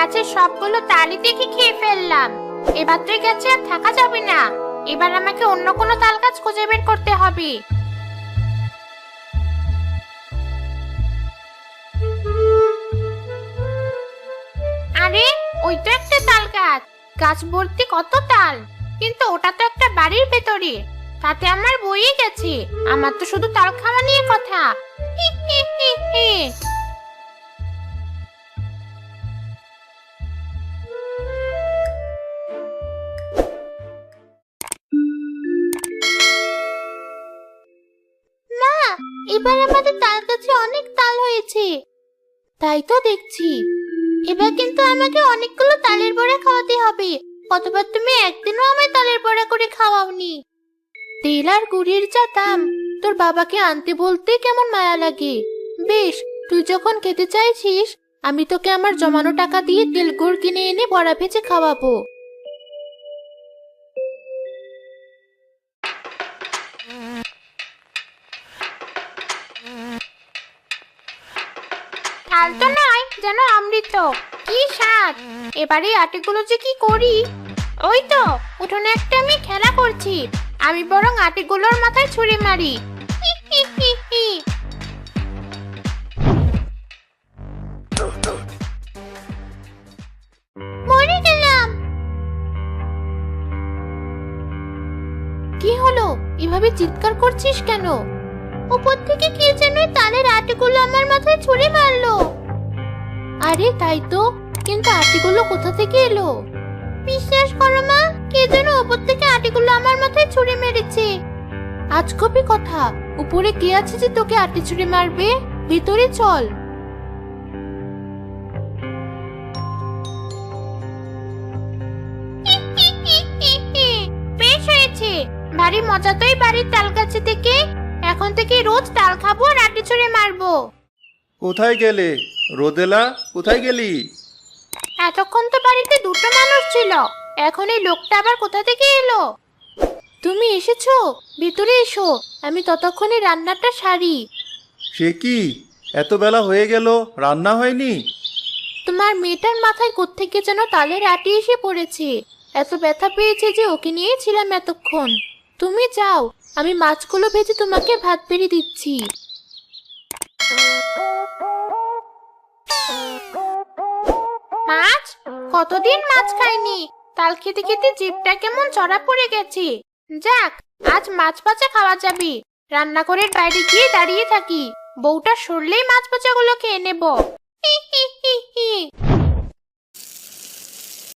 গাছের সবগুলো তালই দেখে খেয়ে ফেললাম। এবার তুই গাছে আর থাকা যাবে না। এবার আমাকে অন্য কোনো তাল গাছ খুঁজে বের করতে হবে। আরে ওই তো একটা তাল গাছ। গাছ ভর্তি কত তাল? কিন্তু ওটা তো একটা বাড়ির ভেতরে। তাতে আমার বইয়ে গেছে। আমার তো শুধু তাল খাওয়া নিয়ে কথা। এবার আমাদের তাল গাছে অনেক তাল হয়েছে। তাই তো দেখছি। এবার কিন্তু আমাকে অনেকগুলো তালের বড়া খাওয়াতে হবে। কতবার তুমি একদিনও আমায় তালের বড়া করে খাওয়াওনি। তেল আর গুড়ির যা দাম, তোর বাবাকে আনতে বলতে কেমন মায়া লাগে। বেশ, তুই যখন খেতে চাইছিস, আমি তোকে আমার জমানো টাকা দিয়ে তেল গুড় কিনে এনে বড়া ভেজে খাওয়াবো। তাল তো যেন অমৃত। কি স্বাদ। এবারে আটিগুলো যে কি করি? ওই তো, উঠোনে একটা আমি খেলা করছি। আমি বরং আটিগুলোর মাথায় মারি। মরে গেলাম। কি হলো? এভাবে চিৎকার করছিস কেন? উপর থেকে কে যেন তালের আটিগুলো আরে তাই তো। কিন্তু আটিগুলো কোথা থেকে এলো? বিশ্বাস করো মা, কে যেন উপর থেকে আটিগুলো আমার মাথায় ছুঁড়ে মেরেছে। আজ কবি কথা, উপরে কে আছে যে তোকে আটি ছুঁড়ে মারবে? ভিতরে চল। বেশ হয়েছে। ভারী মজা তো এই বাড়ির তাল গাছে থেকে। এখন থেকে রোজ তাল খাব আর আটি ছুঁড়ে মারবো। কোথায় গেলে? রোদেলা কোথায় গেলি? এতক্ষণ তো বাড়িতে দুটো মানুষ ছিল। এখন এই লোকটা আবার কোথা থেকে এলো? তুমি এসেছ? ভিতরে এসো। আমি ততক্ষণে রান্নাটা সারি। সে কি? এত বেলা হয়ে গেল রান্না হয়নি? তোমার মেয়েটার মাথায় কোত্থেকে যেন তালের আটি এসে পড়েছে। এত ব্যথা পেয়েছে যে ওকে নিয়ে ছিলাম এতক্ষণ। তুমি যাও আমি মাছগুলো ভেজে তোমাকে ভাত বেড়ে দিচ্ছি। মাছ? কতদিন মাছ খাইনি? তাল খেতে খেতে জিভটা কেমন চড়া পড়ে গেছে। যাক আজ মাছ ভাজা খাওয়া যাবে। করে বাইরে গিয়ে দাঁড়িয়ে থাকি। বউটা সরলেই মাছ ভাজাগুলো খেয়ে নেব। হি, হি,